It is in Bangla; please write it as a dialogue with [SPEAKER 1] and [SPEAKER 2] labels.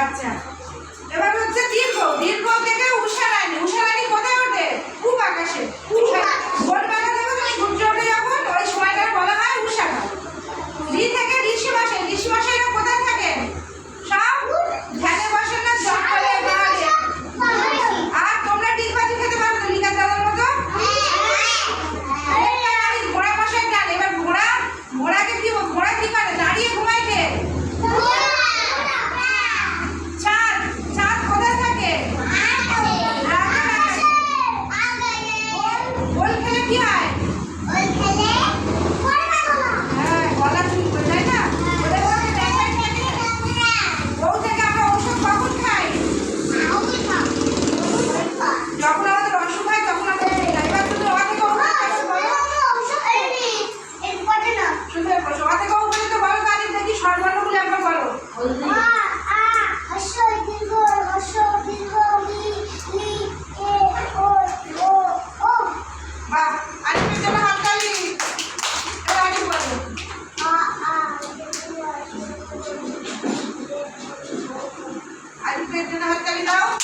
[SPEAKER 1] আচ্ছা। এবার হচ্ছে দীর্ঘ দীর্ঘ থেকে উষা রানী। উষা কোথায় ওঠে? খুব আকাশে। পূব பேருக்கு நகர்த்தவிதாவும்